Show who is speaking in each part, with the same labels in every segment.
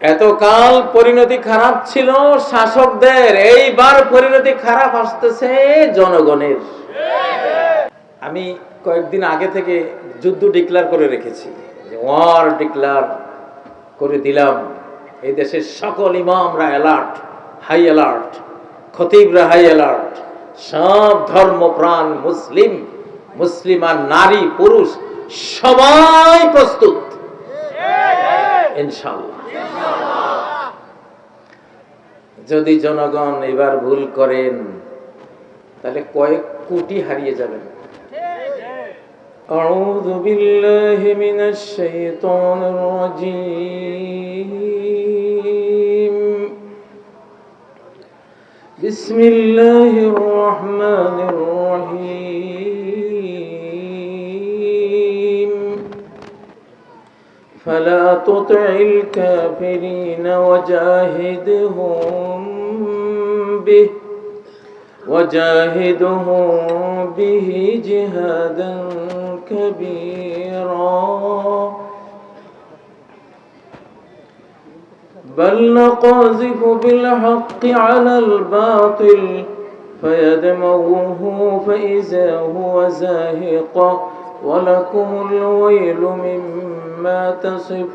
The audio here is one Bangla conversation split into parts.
Speaker 1: এতকাল পরিণতি খারাপ ছিল শাসকদের, এইবার পরিণতি খারাপ আসতেছে জনগণের। আমি কয়েকদিন আগে থেকে যুদ্ধ ডিক্লার করে রেখেছি ওয়ার ডিক্লার করে দিলাম। এই দেশের সকল ইমামরা অ্যালার্ট হাই অ্যালার্ট খতিবরা হাই অ্যালার্ট সব ধর্ম ধর্মপ্রাণ মুসলিম মুসলিম আর নারী, পুরুষ, সবাই প্রস্তুত। ইনশাল্লাহ যদি জনগণ এবার ভুল করেন তাহলে কয়েক কোটি হারিয়ে যাবেন أعوذ بالله من الشيطان الرجيم بسم الله الرحمن الرحيم فلا تطع الكافرين وجاهدهم به وجاهدهم به جهادا كبيرا. بل نقاذف بالحق على الباطل فيدمغه فإذا هو زاهق. ولكم الويل مما تصفون.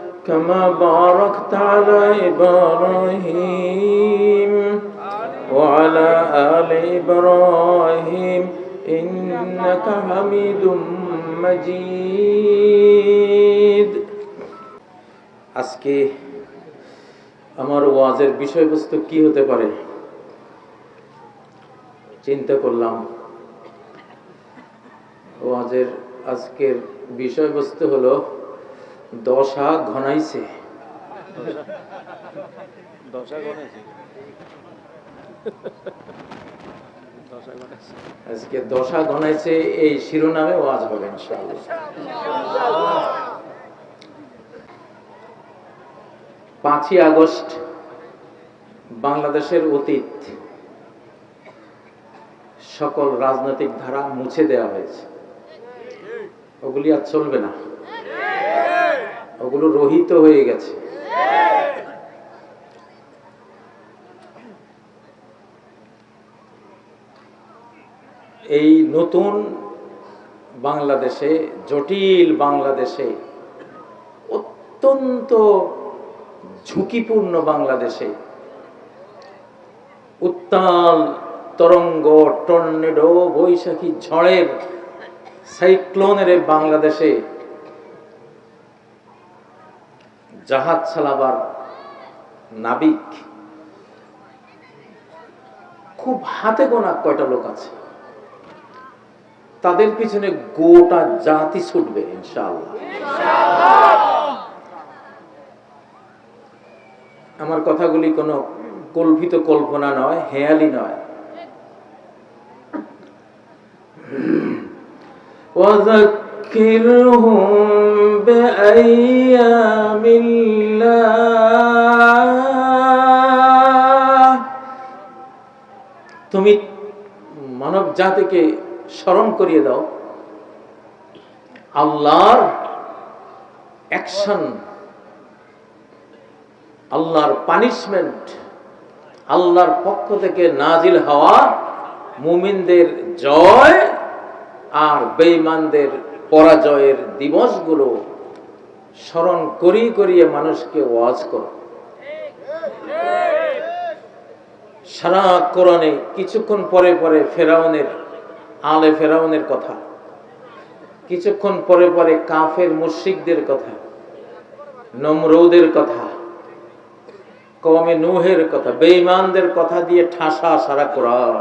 Speaker 1: كما باركت على إبراهيم وعلى آل إبراهيم إنك حميد مجيد আজকে আমার ওয়াজের বিষয়বস্তু কি হতে পারে চিন্তা করলাম ওয়াজের আজকের বিষয়বস্তু হলো দশা ঘনাইছে। আজকে দশা ঘনাইছে এই শিরোনামে ওয়াজ হবে পাঁচই আগস্ট বাংলাদেশের অতীত। সকল রাজনৈতিক ধারা মুছে দেওয়া হয়েছে। ওগুলি আর চলবে না। ওগুলো রহিত হয়ে গেছে। এই নতুন বাংলাদেশে, জটিল বাংলাদেশে, অত্যন্ত ঝুঁকিপূর্ণ বাংলাদেশে, উত্তাল তরঙ্গ, টর্নেডো, বৈশাখী ঝড়ের, সাইক্লোনের বাংলাদেশে জাহাজ চালাবার নাবিক। খুব হাতে গোনা কয়টা লোক আছে। তাদের পিছনে গোটা জাতি ছুটবে, ইনশাআল্লাহ। আমার কথাগুলি কোনো কল্পিত কল্পনা নয়, হেয়ালি নয়। وذكرهم بأيام الله তুমি মানব জাতিকে স্মরণ করিয়ে দাও আল্লাহর অ্যাকশন আল্লাহর পানিশমেন্ট আল্লাহর পক্ষ থেকে নাজিল হওয়া মুমিনদের জয় আর বেঈমানদের পরাজয়ের দিবসগুলো স্মরণ করি করিয়ে মানুষকে ওয়াজ করো। সারা কোরআনে কিছুক্ষণ পরে পরে ফেরাউনের, আলে ফেরাউনের কথা, কিছুক্ষণ পরে পরে কাফের মুশরিকদের কথা, নমরৌদের কথা কমে নুহের কথা, বেঈমানদের কথা দিয়ে ঠাসা সারা কোরআন।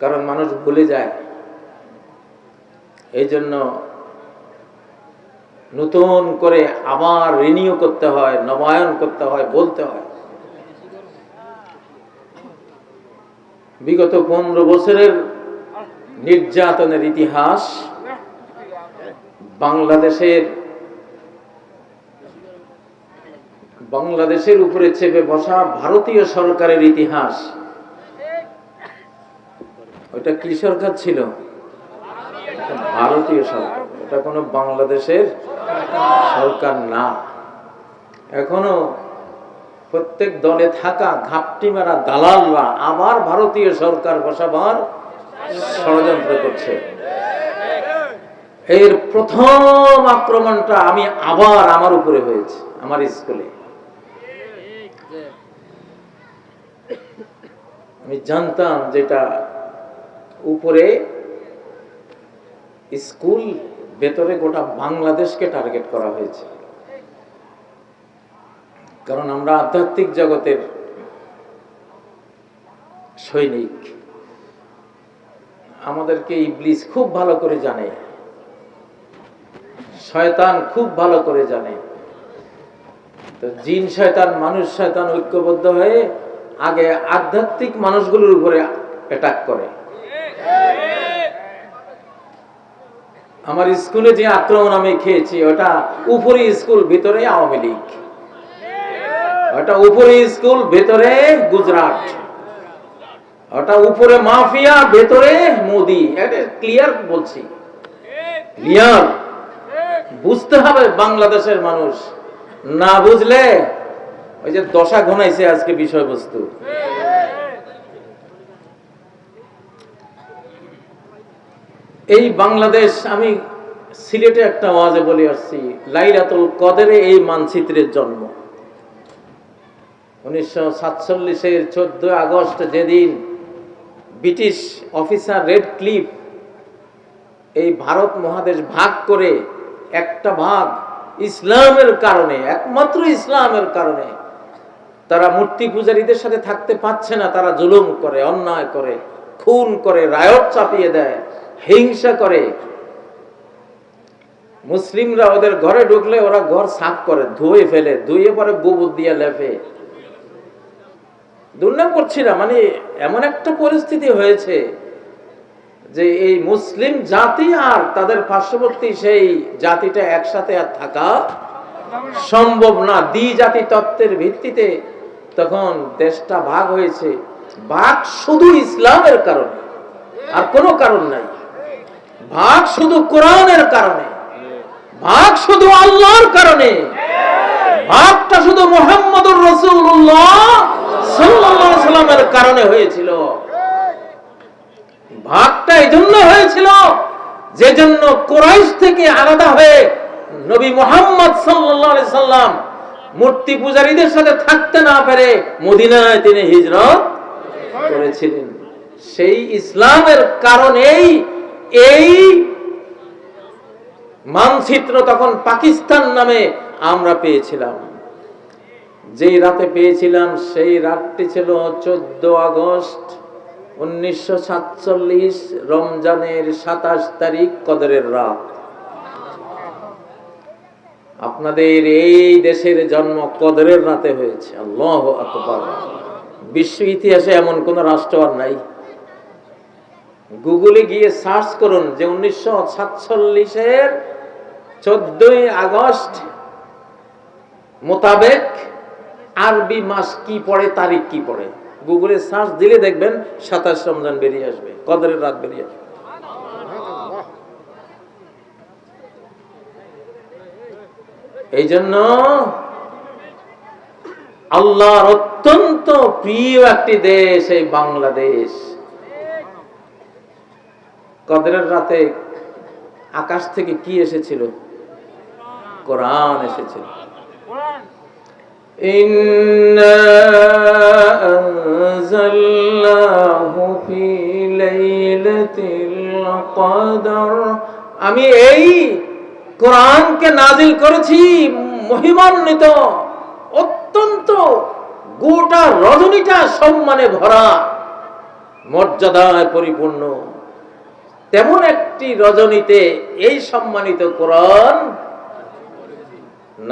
Speaker 1: কারণ মানুষ ভুলে যায় এই জন্য নতুন করে আবার রিনিউ করতে হয়, নবায়ন করতে হয়, বলতে হয়। বিগত পনেরো বছরের নির্যাতনের ইতিহাস বাংলাদেশের বাংলাদেশের উপরে চেপে বসা ভারতীয় সরকারের ইতিহাস। ওটা কি সরকার ছিল? ভারতীয় সরকার। এটা কোনো বাংলাদেশের সরকার না। এখনও প্রত্যেক দলে থাকা ঘাপটি মারা দালালরা আবার ভারতীয় সরকার বসাবার ষড়যন্ত্র করছে। এর প্রথম আক্রমণটা আমি আবার আমার উপরে হয়েছে, আমার স্কুলে। আমি জানতাম যেটা উপরে স্কুল ভেতরে গোটা বাংলাদেশকে টার্গেট করা হয়েছে। কারণ আমরা আধ্যাত্মিক জগতের সৈনিক। আমাদেরকে ইবলিস খুব ভালো করে জানে। শয়তান খুব ভালো করে জানে। তো জিন শয়তান, মানুষ শয়তান ঐক্যবদ্ধ হয়ে আগে আধ্যাত্মিক মানুষগুলোর উপরে অ্যাটাক করে। আমার স্কুলে যে আক্রমণ আমি খেয়েছি, ওটা উপরে স্কুল ভিতরে আওয়ামী লীগ। ওটা উপরে স্কুল ভেতরে গুজরাট। ওটা উপরে মাফিয়া, ভেতরে মোদি। ক্লিয়ার বলছি। ক্লিয়ার বুঝতে হবে বাংলাদেশের মানুষ। না বুঝলে ওই যে দশা ঘনাইছে আজকে বিষয়বস্তু। এই বাংলাদেশ, আমি সিলেটে একটা আওয়াজে বলে আসছি, লাইলাতুল কদরে এই মানচিত্রের জন্ম। উনিশশো সাতচল্লিশের চোদ্দ আগস্ট যেদিন ব্রিটিশ অফিসার রেড ক্লিফ এই ভারত মহাদেশ ভাগ করে একটা ভাগ ইসলামের কারণে, একমাত্র ইসলামের কারণে, তারা মূর্তি পূজারীদের সাথে থাকতে পারছে না, তারা জুলুম করে, অন্যায় করে, খুন করে, রায়ত চাপিয়ে দেয়। হিংসা করে। মুসলিমরা ওদের ঘরে ঢুকলে ওরা ঘর সাফ করে, ধুয়ে ফেলে, ধুয়ে পরে গোবর দিয়ে লেপে। দুর্নাম করছি না মানে এমন একটা পরিস্থিতি হয়েছে যে এই মুসলিম জাতি আর তাদের পার্শ্ববর্তী সেই জাতিটা একসাথে আর থাকা সম্ভব না। দ্বি জাতি তত্ত্বের ভিত্তিতে তখন দেশটা ভাগ হয়েছে। ভাগ শুধু ইসলামের কারণে, আর কোনো কারণ নাই। ভাগ শুধু কোরআনের কারণে, ভাগ শুধু আল্লাহর কারণে, ভাগটা শুধু মোহাম্মদুর রসুল্লাহ সাল্লামের কারণে হয়েছিল। ভাগটা এই জন্য হয়েছিল যে জন্য কোরাইশ থেকে আলাদা হয়ে নবী মোহাম্মদ সাল্লাম মূর্তি পূজারীদের সাথে থাকতে না পেরে মদিনায় তিনি হিজরত করেছিলেন। সেই ইসলামের কারণেই এই মানচিত্র তখন পাকিস্তান নামে আমরা পেয়েছিলাম। যেই রাতে পেয়েছিলাম সেই রাতটি ছিল চোদ্দ আগস্ট উনিশশো সাতচল্লিশ রমজানের সাতাশ তারিখ কদরের রাত। আপনাদের এই দেশের জন্ম কদরের রাতে হয়েছে। আল্লাহ আকবার। বিশ্ব ইতিহাসে এমন কোন রাষ্ট্র আর নাই। গুগলে গিয়ে সার্চ করুন যে উনিশশো সাতচল্লিশের চোদ্দই আগস্ট মোতাবেক আরবি মাস কি পড়ে, তারিখ কি পড়ে? গুগলে সার্চ দিলে দেখবেন সাতাশ রমজান বেরিয়ে আসবে, কদরের রাত বেরিয়ে আসবে। এই জন্য আল্লাহর অত্যন্ত প্রিয় একটি দেশ, এই বাংলাদেশ। কদরের রাতে আকাশ থেকে কি এসেছিল? কোরআন এসেছিল। আমি এই কোরআনকে নাজিল করেছি মহিমান্বিত, অত্যন্ত গোটা রজনীটা সম্মানে ভরা, মর্যাদায় পরিপূর্ণ। তেমন একটি রজনীতে এই সম্মানিত কোরআন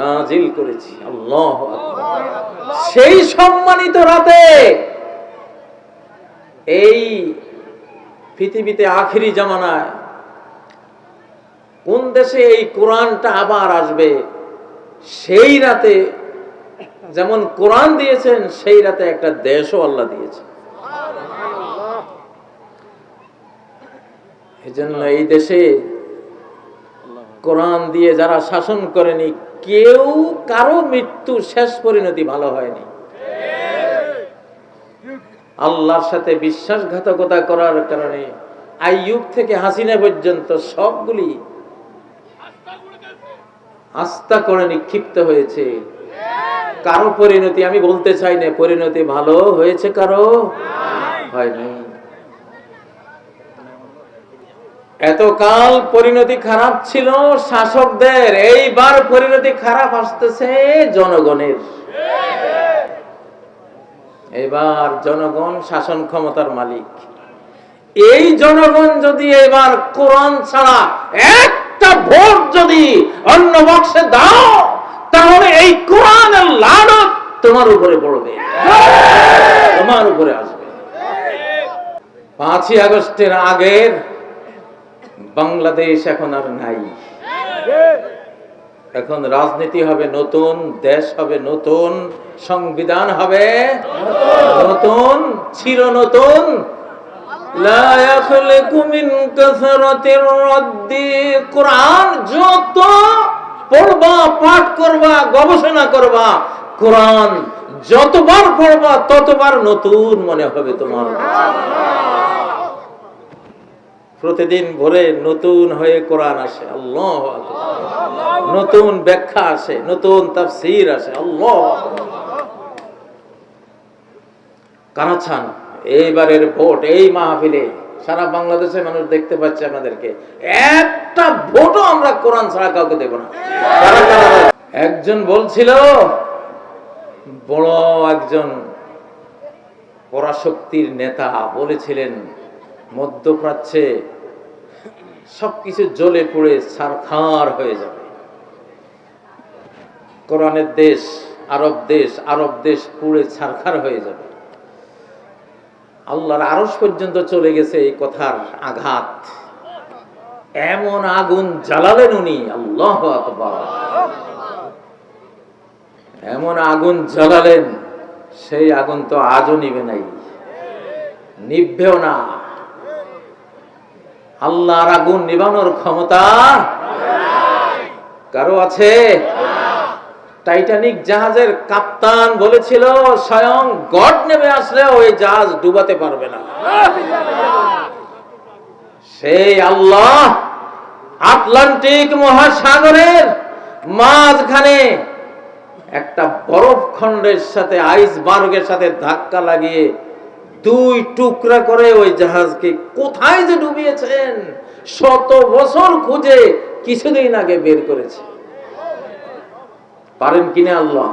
Speaker 1: নাজিল করেছি। আল্লাহ সেই সম্মানিত রাতে এই পৃথিবীতে আখিরি জামানায় কোন দেশে এই কোরআনটা আবার আসবে, সেই রাতে যেমন কোরআন দিয়েছেন, সেই রাতে একটা দেশও আল্লাহ দিয়েছে। এই জন্য এই দেশে কোরআন দিয়ে যারা শাসন করেনি, কেউ কারও মৃত্যু শেষ পরিণতি ভালো হয়নি। আল্লাহর সাথে বিশ্বাসঘাতকতা করার কারণে আইয়ুব থেকে হাসিনা পর্যন্ত সবগুলি আস্থা করে নিক্ষিপ্ত হয়েছে। কারও পরিণতি আমি বলতে চাই না, পরিণতি ভালো হয়েছে, কারও হয় নাই। এতকাল পরিণতি খারাপ ছিল শাসকদের, এইবার পরিণতি খারাপ আসতেছে জনগণের। এবার জনগণ শাসন ক্ষমতার মালিক। এই জনগণ যদি এবার কোরআন ছাড়া একটা ভোট যদি অন্য বক্সে দাও, তাহলে এই কোরআনের লানত তোমার উপরে পড়বে। তোমার উপরে আসবে। পাঁচই আগস্টের আগের বাংলাদেশ এখন আর নাই। এখন রাজনীতি হবে নতুন, দেশ হবে নতুন, সংবিধান হবে নতুন চির নতুন। কোরআন যত পড়বা, পাঠ করবা, গবেষণা করবা, কোরআন যতবার পড়বা, ততবার নতুন মনে হবে তোমার। প্রতিদিন ভোরে নতুন হয়ে কোরআন আসে, আল্লাহ নতুন ব্যাখ্যা আসে, নতুন তাফসীর আসে, আল্লাহ কানাছান এইবারের ভোট, এই মাহফিলে সারা বাংলাদেশের মানুষ দেখতে পাচ্ছে আপনাদেরকে একটা ভোটও আমরা কোরআন ছাড়া কাউকে দেব না? একজন বলছিল, বড় একজন পরাশক্তির নেতা বলেছিলেন মধ্যপ্রাচ্যে সবকিছু জ্বলে পুড়ে ছারখার হয়ে যাবে। কোরআনের দেশ, আরব দেশ আরব দেশ পুড়ে ছারখার হয়ে যাবে। আল্লাহর আরস পর্যন্ত চলে গেছে এই কথার আঘাত। এমন আগুন জ্বালালেন উনি, আল্লাহ এমন আগুন জ্বালালেন, সেই আগুন তো আজও নিবে নাই। নিভবেও না। আল্লাহর আগুন নিবানোর ক্ষমতা কারও আছে? টাইটানিক জাহাজের কাপ্তান বলেছিল, স্বয়ং গড নেমে আসলে ওই জাহাজ ডুবাতে পারবে না। সেই আল্লাহ আটলান্টিক মহাসাগরের মাঝখানে একটা বরফ খণ্ডের সাথে আইস বার্গের সাথে ধাক্কা লাগিয়ে দুই টুকরা করে ওই জাহাজকে কোথায় যে ডুবিয়েছেন? শত বছর খুঁজে কিছুদিন আগে বের করেছে। পারেন কিনা আল্লাহ?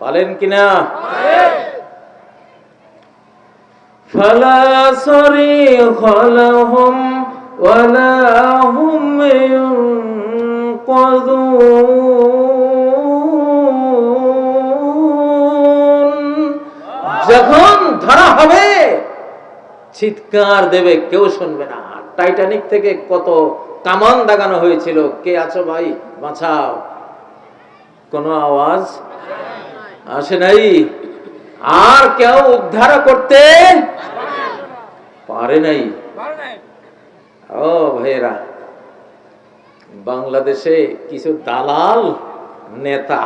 Speaker 1: পারেন কিনা? ফলা সরি ফলা খলাহম ওয়ালা চিৎকার দেবে, কেউ শুনবে না। টাইটানিক থেকে কত কামান দাগানো হয়েছিল, কে আছো ভাই? বাঁচাও। কোনো আওয়াজ? আসে নাই? আর কেউ উদ্ধার করতে পারে নাই। ও ভাইয়েরা, বাংলাদেশে কিছু দালাল নেতা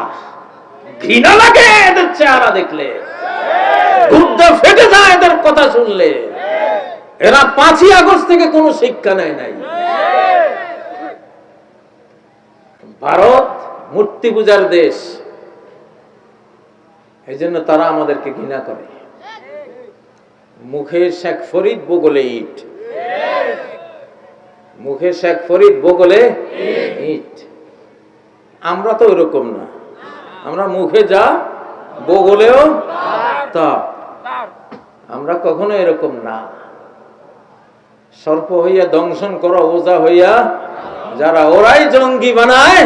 Speaker 1: ঘৃণা লাগে এদের চেহারা দেখলে। ফেটে যায় এদের কথা শুনলে। এরা পাঁচই আগস্ট থেকে কোনো শিক্ষা নেয় নাই। ভারত মূর্তি পূজার দেশ। এই জন্য তারা আমাদেরকে ঘৃণা করে। মুখে শেখ ফরিদ, বগলে ইট। মুখে শেখ ফরিদ, বগলে ইট। আমরা তো ওরকম না। আমরা মুখে যা, বগলেও তা। আমরা কখনো এরকম না। সর্প হইয়া দংশন করো ওজা হইয়া যারা ওরাই জঙ্গি বানায়,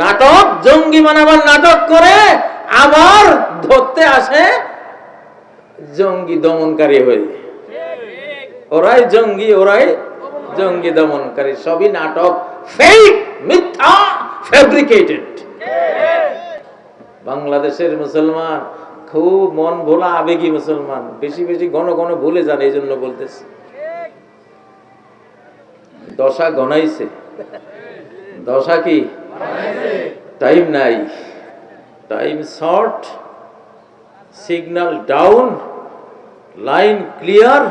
Speaker 1: নাটক, জঙ্গি বানাবার নাটক করে, আবার ধরতে আসে জঙ্গি দমনকারী হয়ে। ওরাই জঙ্গি ওরাই জঙ্গি দমনকারী। সবই নাটক ফেক মিথ্যা ফেব্রিকেটেড বাংলাদেশের মুসলমান, খুব মন ভোলা আবেগী মুসলমান। বেশি বেশি ঘন ঘন ভুলে যান এই জন্য বলতেছে। দশা গনাইছে। দশা কি? টাইম নাই। Time short signal down line clear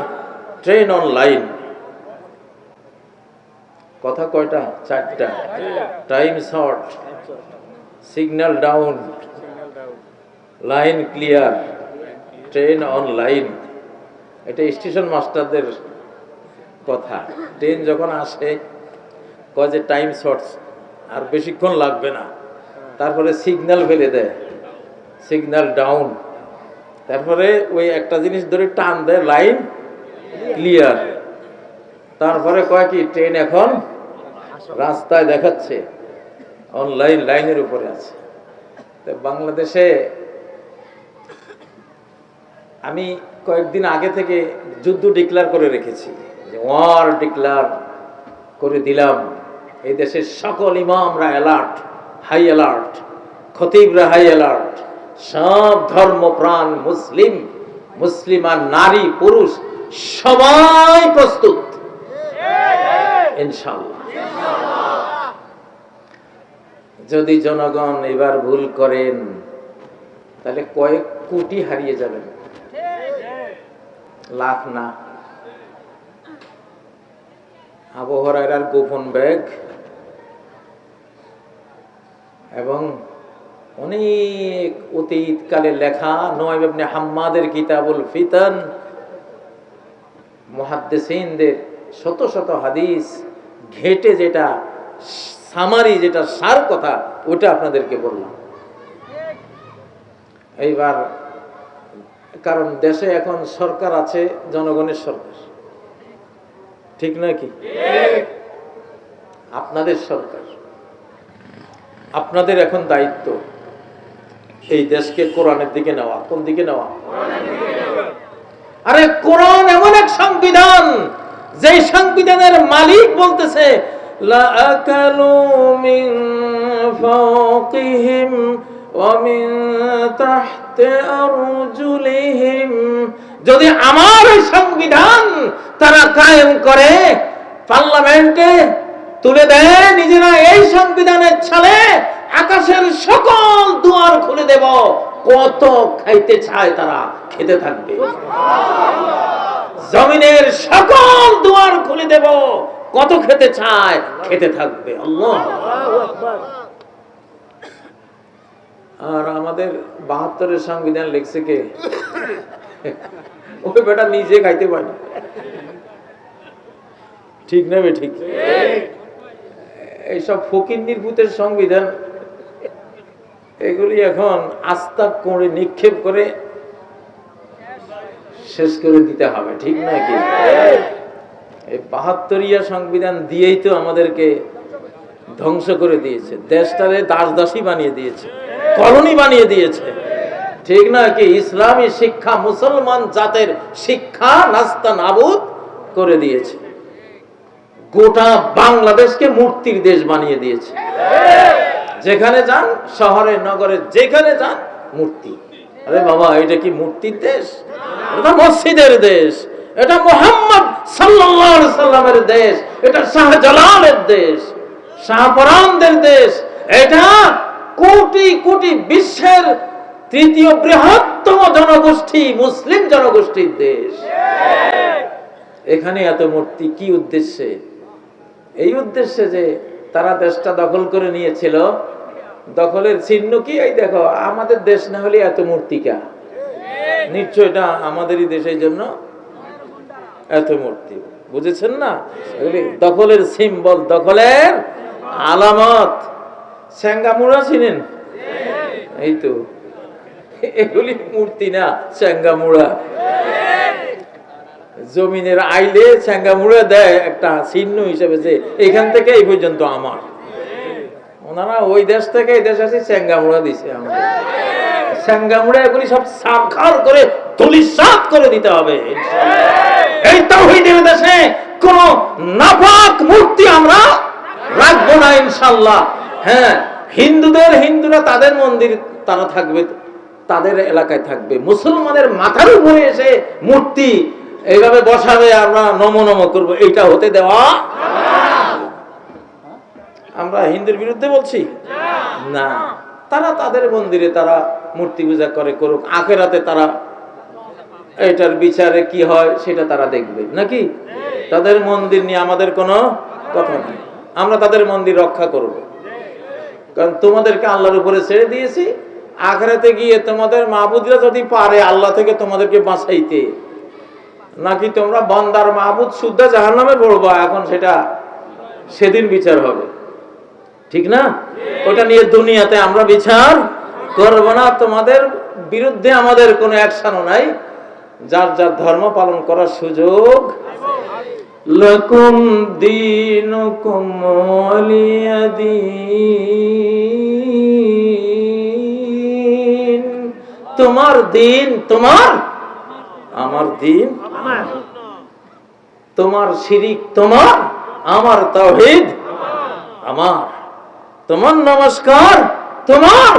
Speaker 1: train on line কথা কয়টা? চারটা। Time short signal down line clear train on line এটা স্টেশন মাস্টারদের কথা। ট্রেন যখন আসে, কয় যে টাইম শর্টস আর বেশিক্ষণ লাগবে না। তারপরে সিগন্যাল ফেলে দেয়। সিগন্যাল ডাউন তারপরে ওই একটা জিনিস ধরে টান দেয় লাইন ক্লিয়ার তারপরে কয় কি ট্রেন এখন রাস্তায় দেখাচ্ছে। অনলাইন লাইনের উপরে আছে। তো বাংলাদেশে আমি কয়েকদিন আগে থেকে যুদ্ধ ডিক্লার করে রেখেছি। ওয়ার করে দিলাম। এই দেশের সকল ইমামরা অ্যালার্ট হাই অ্যালার্ট খতিবরা হাই অ্যালার্ট সব মুসলিম আর নারী, পুরুষ, সবাই প্রস্তুত। যদি জনগণ এবার ভুল করেন, তাহলে কয়েক কোটি হারিয়ে যাবেন। লাখ না। আবহাওয়ার গোপন ব্যাগ এবং অনেক অতীতকালে লেখা নয় আপনি হাম্মাদের কিতাবুল ফিতান, মহাদ্দেসিনদের শত শত হাদিস, ঘেটে যেটা, সামারি যেটা, সার কথা, ওটা আপনাদেরকে বললাম। এইবার, কারণ দেশে এখন সরকার আছে, জনগণের সরকার। ঠিক নাকি আপনাদের সরকার আপনাদের এখন দায়িত্ব এই দেশকে কোরআনের দিকে নেওয়া। কোন দিকে নেওয়া? আরে কোরআন এমন এক সংবিধান যে সংবিধানের মালিক বলতেছে যদি আমার সংবিধান তারা কায়েম করে, পার্লামেন্টে তুলে দেয়, নিজেরা এই সংবিধানের ছালে আকাশের সকল দুয়ার খুলে দেব। কত খাইতে চায় তারা, খেতে থাকবে। জমিনের সকল দুয়ার খুলে দেব। কত খেতে চায়, খেতে থাকবে। আর আমাদের বাহাত্তরের সংবিধান লিখছে কে? ওই বেটা নিজে খাইতে পারে ঠিক না বে, ঠিক? এইসব ফকির নির্ভূতের সংবিধান, এগুলি এখন আস্থা করে নিক্ষেপ করে শেষ করে দিতে হবে, ঠিক নাকি এই বাহাত্তরিয়া সংবিধান দিয়েই তো আমাদেরকে ধ্বংস করে দিয়েছে। দেশটারে দাস দাসী বানিয়ে দিয়েছে, কলোনি বানিয়ে দিয়েছে। ঠিক না কি? ইসলামী শিক্ষা মুসলমান জাতের শিক্ষা নাস্তা নাবুদ করে দিয়েছে। গোটা বাংলাদেশকে মূর্তির দেশ বানিয়ে দিয়েছে। যেখানে যান, শহরে, নগরে, যেখানে যান, মূর্তি। আরে বাবা, এটা কি মূর্তির দেশ? এটা মসজিদের দেশ। এটা মোহাম্মদ সাল্লামের দেশ। এটা শাহজালালের দেশ। শাহপরানদের দেশ। এটা কোটি কোটি বিশ্বের তৃতীয় বৃহত্তম জনগোষ্ঠী, মুসলিম জনগোষ্ঠীর দেশ। এখানে এত মূর্তি কি উদ্দেশ্যে? এই উদ্দেশ্যে যে তারা দেশটা দখল করে নিয়েছিল, দখলের চিহ্ন কি? এই দেখো, আমাদের দেশ না হলে এত মূর্তিকা। নিশ্চয় এটা আমাদেরই দেশের জন্য এত মূর্তি। বুঝেছেন না? দখলের সিম্বল, দখলের আলামত। স্যাঙ্গামুড়া চিনেন? এই তো। এগুলি মূর্তি না স্যাঙ্গামুড়া জমিনের আইলে স্যাঙ্গামুড়া দেয় একটা চিহ্ন হিসেবে যে এখান থেকে এই পর্যন্ত আমার। ওনারা ওই দেশ থেকে এই দেশ আসি স্যাঙ্গামুড়া দিছে আমাদের। স্যাঙ্গামুড়া এগুলি সব সাক্ষার করে ধুলিসাৎ করে দিতে হবে। এই তাওহীদের দেশে কোন নাপাক মূর্তি আমরা রাখব না ইনশাল্লাহ। হ্যাঁ হিন্দুদের হিন্দুরা তাদের মন্দির তারা থাকবে, তাদের এলাকায় থাকবে। মুসলমানের মাথার উপরে এসে মূর্তি এইভাবে বসাবে আমরা নম নম করব। এইটা হতে দেওয়া আমরা হিন্দুর বিরুদ্ধে বলছি? না। তারা তাদের মন্দিরে তারা মূর্তি পূজা করে করুক। আখেরাতে তারা এটার বিচারে কি হয় সেটা তারা দেখবে। নাকি? তাদের মন্দির নিয়ে আমাদের কোনো কথা নেই। আমরা তাদের মন্দির রক্ষা করব। কারণ তোমাদেরকে আল্লাহর উপরে ছেড়ে দিয়েছি। আখেরাতে গিয়ে তোমাদের মাহবুদরা যদি পারে আল্লাহ থেকে তোমাদেরকে বাঁচাইতে। নাকি তোমরা বন্দার মাহবুদ শুদ্ধ জাহান নামে পড়বা? এখন সেটা সেদিন বিচার হবে। ঠিক না? ওটা নিয়ে দুনিয়াতে আমরা বিচার করব না। তোমাদের বিরুদ্ধে আমাদের কোনো অ্যাকশনও নাই। যার যার ধর্ম পালন করার সুযোগ। লকুম ওয়ালিয়াদিন তোমার দিন তোমার আমার দিন তোমার শিরিক তোমার আমার তাওহীদ আমার। তোমার নমস্কার তোমার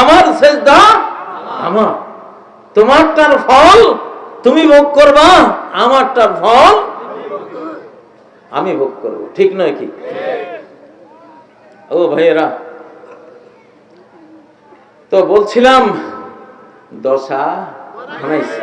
Speaker 1: আমার সেজদা আমার। তোমারটার ফল তুমি ভোগ করবা আমারটার ফল আমি ভোগ করব ঠিক নয় কি? ও ভাইয়েরা তো বলছিলাম দশা বানাইছে।